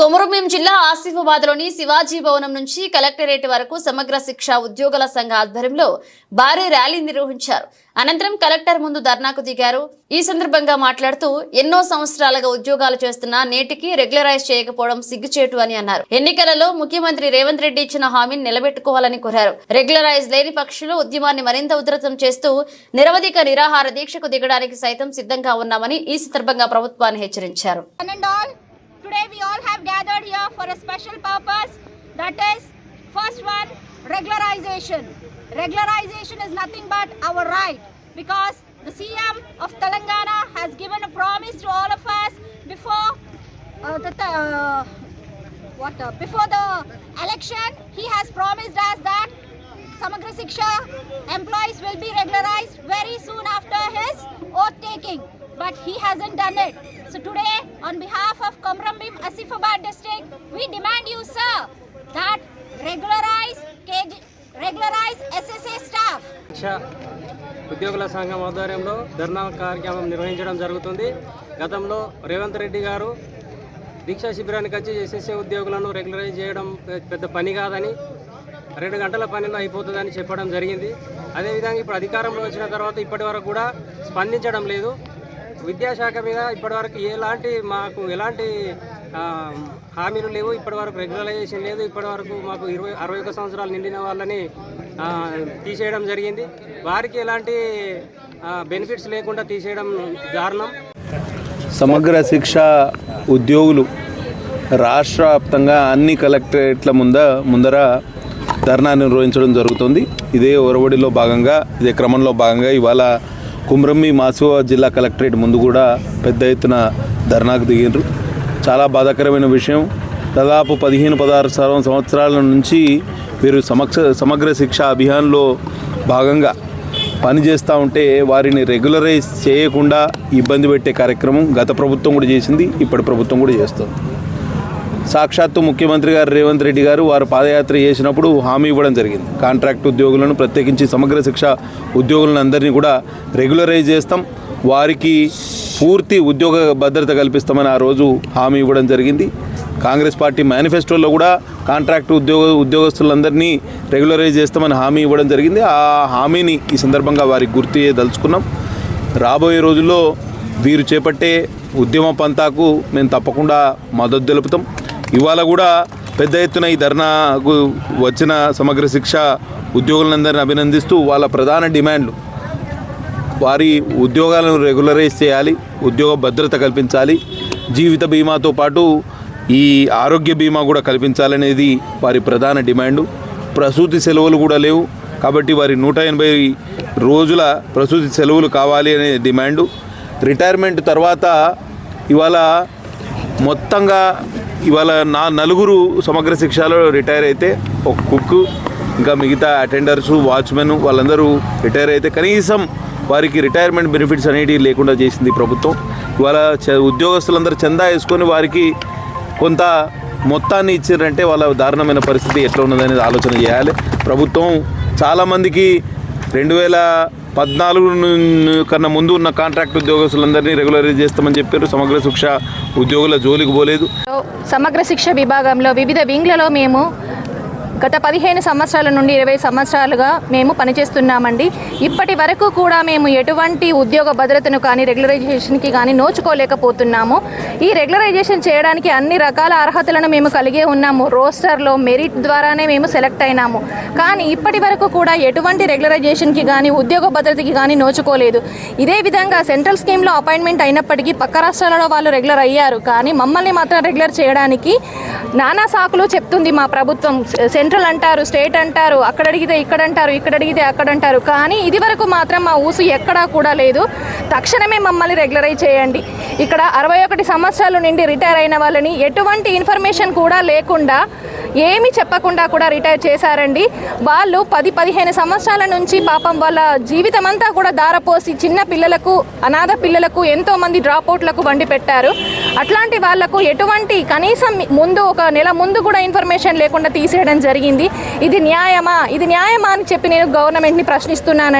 కొమరంభీం జిల్లా ఆసిఫాబాద్లోని శివాజీ భవనం నుంచి కలెక్టరేట్ వరకు సమగ్ర శిక్ష ఉద్యోగుల సంఘ ఆధ్వర్యంలో భారీ ర్యాలీ నిర్వహించారు. అనంతరం కలెక్టర్ ముందు ధర్నాకు దిగారు. ఈ సందర్భంగా మాట్లాడుతూ ఎన్నో సంవత్సరాలుగా ఉద్యోగాలు చేస్తున్నా నేటికి రెగ్యులరైజ్ చేయకపోవడం సిగ్గుచేటు అని అన్నారు. ఎన్నికలలో ముఖ్యమంత్రి రేవంత్ రెడ్డి ఇచ్చిన హామీని నిలబెట్టుకోవాలని కోరారు. రెగ్యులరైజ్ లేని పక్షులు ఉద్యమాన్ని మరింత ఉధృతం చేస్తూ నిరవధిక నిరాహార దీక్షకు దిగడానికి సైతం సిద్ధంగా ఉన్నామని ఈ సందర్భంగా ప్రభుత్వాన్ని హెచ్చరించారు. Here for a special purpose. That is, first one, regularization. Regularization is nothing but our right because the CM of Telangana has given a promise to all of us before uh, the uh, what uh, before the election. He has promised us that Samagra Siksha employees will be regularized very soon after his oath taking, but he hasn't done it. So today, on behalf of Komrambim Asifabad district, we demand you, sir, that regularize KG, regularize SSA staff. ఉద్యోగుల సంఘం ఆధ్వర్యంలో ధర్నా కార్యక్రమం నిర్వహించడం జరుగుతుంది. గతంలో రేవంత్ రెడ్డి గారు దీక్షా శిబిరానికి వచ్చి ఎస్ఎస్ఏ ఉద్యోగులను రెగ్యులరైజ్ చేయడం పెద్ద పని కాదని రెండు గంటల పనిలో అయిపోతుందని చెప్పడం జరిగింది. అదేవిధంగా ఇప్పుడు అధికారంలో వచ్చిన తర్వాత ఇప్పటి వరకు కూడా స్పందించడం లేదు. విద్యాశాఖ మీద ఇప్పటివరకు ఎలాంటి మాకు ఎలాంటి హామీలు లేవు. ఇప్పటివరకు రెగ్యులరైజేషన్ లేదు. ఇప్పటివరకు మాకు ఇరవై అరవై ఒక సంవత్సరాలు నిండిన వాళ్ళని తీసేయడం జరిగింది. వారికి ఎలాంటి బెనిఫిట్స్ లేకుండా తీసేయడం దారుణం. సమగ్ర శిక్ష ఉద్యోగులు రాష్ట్ర వ్యాప్తంగా అన్ని కలెక్టరేట్ల ముంద ముందర ధర్నా నిర్వహించడం జరుగుతుంది. ఇదే ఒరవడిలో భాగంగా ఇదే క్రమంలో భాగంగా ఇవాళ కుమ్రమ్మి మాసివా జిల్లా కలెక్టరేట్ ముందు కూడా పెద్ద ఎత్తున ధర్నాకు దిగినారు. చాలా బాధాకరమైన విషయం. దాదాపు పదిహేను పదహారు సంవ- సంవత్సరాల నుంచి వీరు సమక్ష సమగ్ర శిక్ష అభియాన్లో భాగంగా పనిచేస్తూ ఉంటే వారిని రెగ్యులరైజ్ చేయకుండా ఇబ్బంది పెట్టే కార్యక్రమం గత ప్రభుత్వం కూడా చేసింది ఇప్పటి ప్రభుత్వం కూడా చేస్తుంది. సాక్షాత్తు ముఖ్యమంత్రి గారు రేవంత్ రెడ్డి గారు వారు పాదయాత్ర చేసినప్పుడు హామీ ఇవ్వడం జరిగింది. కాంట్రాక్ట్ ఉద్యోగులను ప్రత్యేకించి సమగ్ర శిక్ష ఉద్యోగులను అందరినీ కూడా రెగ్యులరైజ్ చేస్తాం. వారికి పూర్తి ఉద్యోగ భద్రత కల్పిస్తామని ఆ రోజు హామీ ఇవ్వడం జరిగింది. కాంగ్రెస్ పార్టీ మేనిఫెస్టోలో కూడా కాంట్రాక్ట్ ఉద్యోగ ఉద్యోగస్తులందరినీ రెగ్యులరైజ్ చేస్తామని హామీ ఇవ్వడం జరిగింది. ఆ హామీని ఈ సందర్భంగా వారికి గుర్తు చేయదలుచుకున్నాం. రాబోయే రోజుల్లో వీరు చేపట్టే ఉద్యమ పంతాకు మేము తప్పకుండా మద్దతు తెలుపుతాం. ఇవాళ కూడా పెద్ద ఎత్తున ఈ ధర్నాకు వచ్చిన సమగ్ర శిక్ష ఉద్యోగులందరిని అభినందిస్తూ వాళ్ళ ప్రధాన డిమాండ్లు. వారి ఉద్యోగాలను రెగ్యులరైజ్ చేయాలి ఉద్యోగ భద్రత కల్పించాలి జీవిత బీమాతో పాటు ఈ ఆరోగ్య బీమా కూడా కల్పించాలనేది వారి ప్రధాన డిమాండు. ప్రసూతి సెలవులు కూడా లేవు కాబట్టి వారి నూట ఎనభై రోజుల ప్రసూతి సెలవులు కావాలి అనే డిమాండు. రిటైర్మెంట్ తర్వాత ఇవాళ మొత్తంగా ఇవాళ నా నలుగురు సమగ్ర శిక్షలో రిటైర్ అయితే ఒక కుక్ ఇంకా మిగతా అటెండర్స్ వాచ్మెన్ వాళ్ళందరూ రిటైర్ అయితే కనీసం వారికి రిటైర్మెంట్ బెనిఫిట్స్ అనేటివి లేకుండా చేసింది ప్రభుత్వం. ఇవాళ చ- ఉద్యోగస్తులందరూ చందా వేసుకొని వారికి కొంత మొత్తాన్ని ఇచ్చారంటే వాళ్ళ దారుణమైన పరిస్థితి ఎట్లా ఉన్నదనేది ఆలోచన చేయాలి. ప్రభుత్వం చాలామందికి రెండు వేల పద్నాలుగు కన్నా ముందు ఉన్న కాంట్రాక్ట్ ఉద్యోగస్తులందరినీ రెగ్యులరైజ్ చేస్తామని చెప్పారు. సమగ్ర శిక్ష ఉద్యోగుల జోలికి పోలేదు. సమగ్ర శిక్ష విభాగంలో వివిధ వింగ్లలో మేము గత పదిహేను సంవత్సరాల నుండి ఇరవై సంవత్సరాలుగా మేము పనిచేస్తున్నామండి. ఇప్పటి వరకు కూడా మేము ఎటువంటి ఉద్యోగ భద్రతను కానీ రెగ్యులరైజేషన్కి కానీ నోచుకోలేకపోతున్నాము. ఈ రెగ్యులరైజేషన్ చేయడానికి అన్ని రకాల అర్హతలను మేము కలిగే ఉన్నాము. రోస్టర్లో మెరిట్ ద్వారానే మేము సెలెక్ట్ అయినాము. కానీ ఇప్పటి వరకు కూడా ఎటువంటి రెగ్యులరైజేషన్కి కానీ ఉద్యోగ భద్రతకి కానీ నోచుకోలేదు. ఇదే విధంగా సెంట్రల్ స్కీమ్లో అపాయింట్మెంట్ అయినప్పటికీ పక్క రాష్ట్రాలలో వాళ్ళు రెగ్యులర్ అయ్యారు. కానీ మమ్మల్ని మాత్రం రెగ్యులర్ చేయడానికి నానా సాకులు చెప్తుంది మా ప్రభుత్వం. సెంట్రల్ అంటారు స్టేట్ అంటారు అక్కడ అడిగితే ఇక్కడ అంటారు ఇక్కడ అడిగితే అక్కడ అంటారు. కానీ ఇది వరకు మాత్రం మా ఊసు ఎక్కడా కూడా లేదు. తక్షణమే మమ్మల్ని రెగ్యులరైజ్ చేయండి. ఇక్కడ అరవై ఒకటి సంవత్సరాల నుండి రిటైర్ అయిన వాళ్ళని ఎటువంటి ఇన్ఫర్మేషన్ కూడా లేకుండా ఏమీ చెప్పకుండా కూడా రిటైర్ చేశారండి. వాళ్ళు పది పదిహేను సంవత్సరాల నుంచి పాపం వాళ్ళ జీవితం అంతా కూడా దారపోసి చిన్న పిల్లలకు అనాథ పిల్లలకు ఎంతో మంది డ్రాప్ అవుట్లకు వండి పెట్టారు. అట్లాంటి వాళ్ళకు ఎటువంటి కనీసం ముందు ఒక నెల ముందు కూడా ఇన్ఫర్మేషన్ లేకుండా తీసేయడం జరిగింది. ఇది న్యాయమా? ఇది న్యాయమా అని చెప్పి నేను గవర్నమెంట్ని ప్రశ్నిస్తున్నానండి.